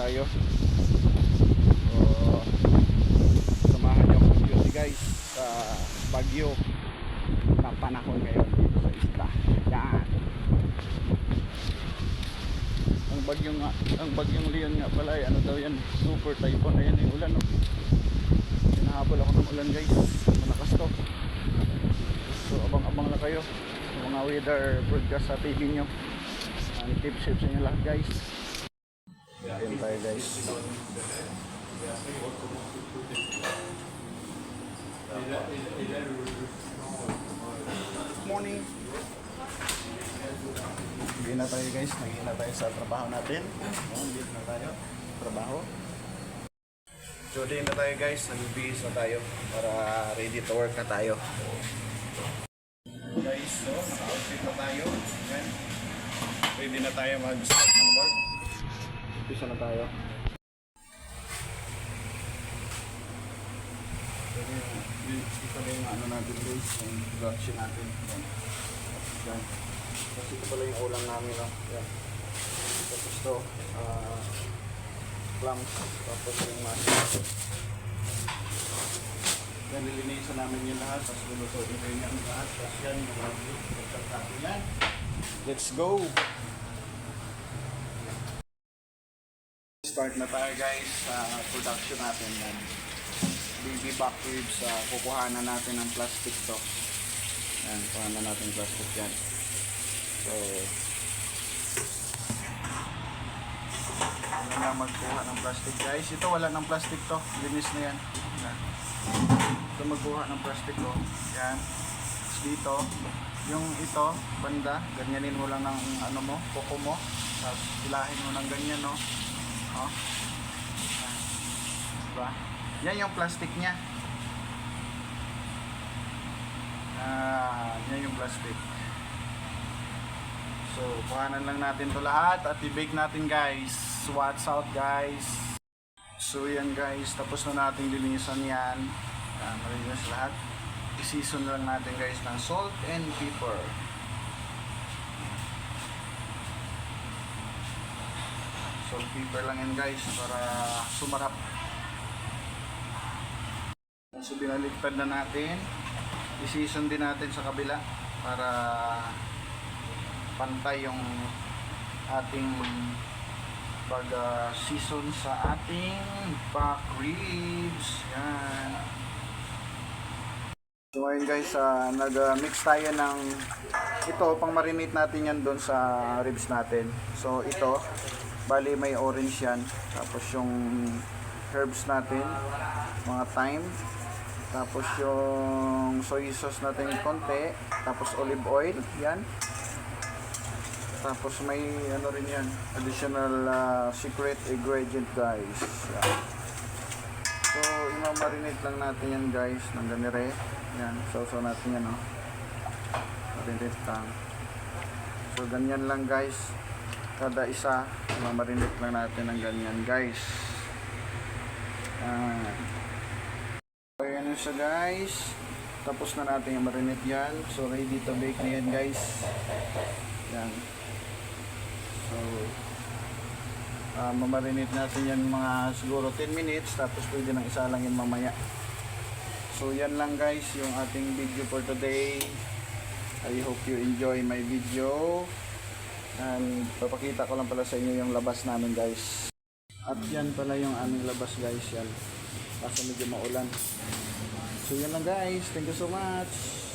tayo. So, samahan niyo ako beauty guys sa Bagyo na panahon ngayon dito sa isla. Yan. Ang bagyong nga, ang bagyong Leon nga pala ay ano daw yan, super typhoon na yan yung ulan no. Hinahabol ako ng ulan guys. Malakas to. So abang-abang na kayo mga weather broadcast sa TV nyo. Ang tips sa inyo lahat guys. Ayan tayo guys. Morning. Hindi na tayo guys, naging na tayo sa trabaho natin. Dito na tayo. Trabaho. So din na tayo guys, nagbibihis na tayo para ready to work na tayo. Guys, so naka-outfit na tayo. Ayan. Ready na tayo mag-start ng work. Umpisa na tayo. Ito na yung ano natin guys, yung production natin. Ayan. Ayan. Tapos ito pala yung ulam namin. No? Ayan. Tapos to, ah, clams, tapos yung masin. Yan, nilinisan namin yung lahat, tapos lulutuin rin yan lahat. Tapos yan, yung natin yan. Let's go! Start na tayo guys sa production natin yan. Baby back ribs, uh, kukuhanan natin ng plastic to. Yan, kuhanan natin plastic yan. So, ano na magkuha ng plastic guys. Ito wala ng plastic to. Linis na yan. Yan. Ito magkuha ng plastic to. Yan. Dito, yung ito, banda, ganyanin mo lang ng ano mo, kuko mo. Tapos hilahin mo ng ganyan, no? Oh. Diba? Yan yung plastic niya. Ah, yan yung plastic. So, kuhanan lang natin to lahat at i-bake natin guys. What's out guys? So yan guys, tapos na natin linisan yan. Yan, malinis lahat. I-season lang natin guys ng salt and pepper. Salt pepper lang yan guys para sumarap. So binaliktad na natin. I-season din natin sa kabila para pantay yung ating pag season sa ating back ribs. Yan. So ayun guys, uh, nag-mix tayo ng ito, pang marinate natin yan doon sa ribs natin. So ito, bali may orange yan. Tapos yung herbs natin, mga thyme. Tapos yung soy sauce natin konti. Tapos olive oil, yan. Tapos may ano rin yan, additional uh, secret ingredient guys. Yan. So, imamarinate lang natin yan guys ng ganire. Yan, sausaw natin yan oh. Marinate lang. So, ganyan lang guys. Kada isa, imamarinate lang natin ng ganyan guys. Yan. So, yan na siya guys. Tapos na natin yung marinate yan. So, ready to bake na yan guys. Yan. So, uh, mamarinate natin yan mga siguro 10 minutes tapos pwede nang isa lang yan mamaya. So, yan lang guys yung ating video for today. I hope you enjoy my video. And papakita ko lang pala sa inyo yung labas namin guys. At yan pala yung aming labas guys yan. Kaso medyo maulan. So yan lang guys. Thank you so much.